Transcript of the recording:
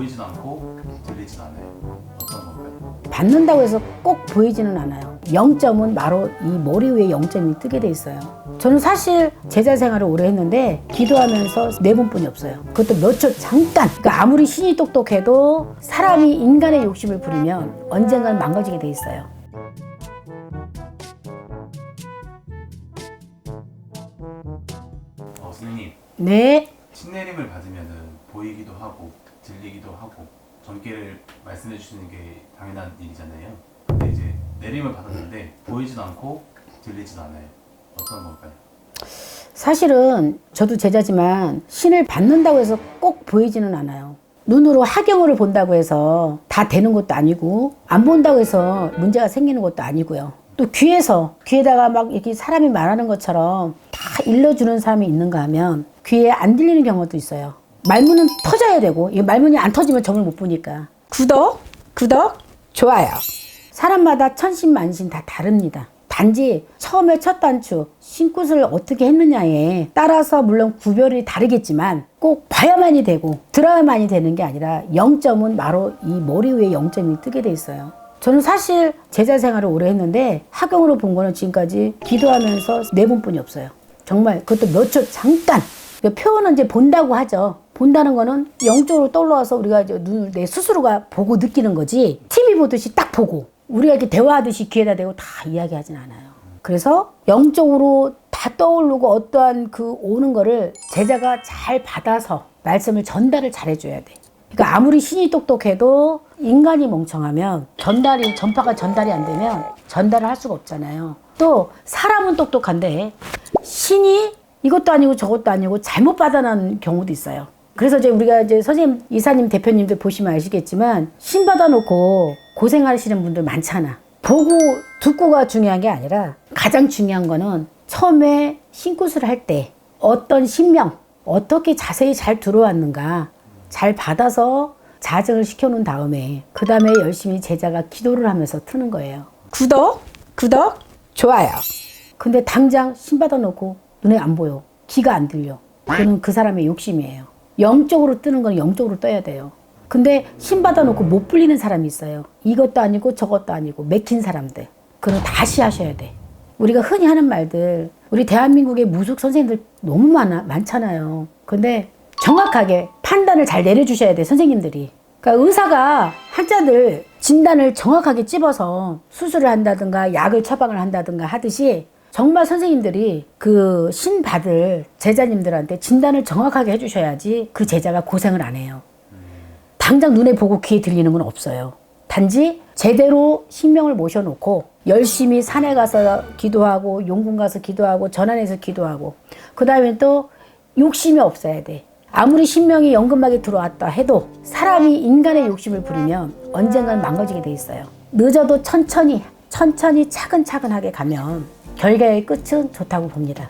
보이진 않고 들리진 않아요. 어떤 건가요? 받는다고 해서 꼭 보이지는 않아요. 0점은 바로 이 머리 위에 0점이 뜨게 돼 있어요. 저는 사실 제자 생활을 오래 했는데 기도하면서 네 번뿐이 없어요. 그것도 몇 초 잠깐. 그러니까 아무리 신이 똑똑해도 사람이 인간의 욕심을 부리면 언젠간 망가지게 돼 있어요. 어, 선생님 네. 신내림을 받으면은 보이기도 하고 들리기도 하고 전기를 말씀해 주시는 게 당연한 일이잖아요. 근데 이제 내림을 받았는데 보이지도 않고 들리지도 않아요. 어떤 걸까요? 사실은 저도 제자지만 신을 받는다고 해서 꼭 보이지는 않아요. 눈으로 하경을 본다고 해서 다 되는 것도 아니고 안 본다고 해서 문제가 생기는 것도 아니고요. 또 귀에서 귀에다가 막 이렇게 사람이 말하는 것처럼 다 일러주는 사람이 있는가 하면 귀에 안 들리는 경우도 있어요. 말문은 터져야 되고 이 말문이 안 터지면 점을 못 보니까 구독, 구독, 좋아요. 사람마다 천신만신 다 다릅니다. 단지 처음에 첫 단추 신굿을 어떻게 했느냐에 따라서 물론 구별이 다르겠지만 꼭 봐야만이 되고 들어야만이 되는 게 아니라 0점은 바로 이 머리 위에 0점이 뜨게 돼 있어요. 저는 사실 제자 생활을 오래 했는데 학용으로 본 거는 지금까지 기도하면서 네 번뿐이 없어요. 정말 그것도 몇 초 잠깐 그 표현은 이제 본다고 하죠. 본다는 거는 영적으로 떠올라와서 우리가 눈을 내 스스로가 보고 느끼는 거지. TV 보듯이 딱 보고 우리가 이렇게 대화하듯이 귀에다 대고 다 이야기하진 않아요. 그래서 영적으로 다 떠오르고 어떠한 그 오는 거를 제자가 잘 받아서 말씀을 전달을 잘 해줘야 돼. 그러니까 아무리 신이 똑똑해도 인간이 멍청하면 전달이 전파가 전달이 안 되면 전달을 할 수가 없잖아요. 또 사람은 똑똑한데 신이 이것도 아니고 저것도 아니고 잘못 받아놓은 경우도 있어요. 그래서 이제 우리가 이제 선생님, 이사님, 대표님들 보시면 아시겠지만 신 받아놓고 고생하시는 분들 많잖아. 보고 듣고가 중요한 게 아니라 가장 중요한 거는 처음에 신굿을 할 때 어떤 신명, 어떻게 자세히 잘 들어왔는가 잘 받아서 자증을 시켜놓은 다음에 그 다음에 열심히 제자가 기도를 하면서 트는 거예요. 구독, 구독, 좋아요. 근데 당장 신 받아놓고 눈에 안 보여. 귀가 안 들려. 그는 그 사람의 욕심이에요. 영적으로 뜨는 건 영적으로 떠야 돼요. 근데 신 받아놓고 못 불리는 사람이 있어요. 이것도 아니고 저것도 아니고 맥힌 사람들. 그는 다시 하셔야 돼. 우리가 흔히 하는 말들, 우리 대한민국의 무속 선생님들 너무 많아, 많잖아요. 근데 정확하게 판단을 잘 내려주셔야 돼, 선생님들이. 그러니까 의사가 환자들 진단을 정확하게 찝어서 수술을 한다든가 약을 처방을 한다든가 하듯이 정말 선생님들이 그 신 받을 제자님들한테 진단을 정확하게 해주셔야지 그 제자가 고생을 안 해요. 당장 눈에 보고 귀에 들리는 건 없어요. 단지 제대로 신명을 모셔놓고 열심히 산에 가서 기도하고 용궁 가서 기도하고 전안에서 기도하고 그 다음에 또 욕심이 없어야 돼. 아무리 신명이 연금막에 들어왔다 해도 사람이 인간의 욕심을 부리면 언젠간 망가지게 돼 있어요. 늦어도 천천히 천천히 차근차근하게 가면 결과의 끝은 좋다고 봅니다.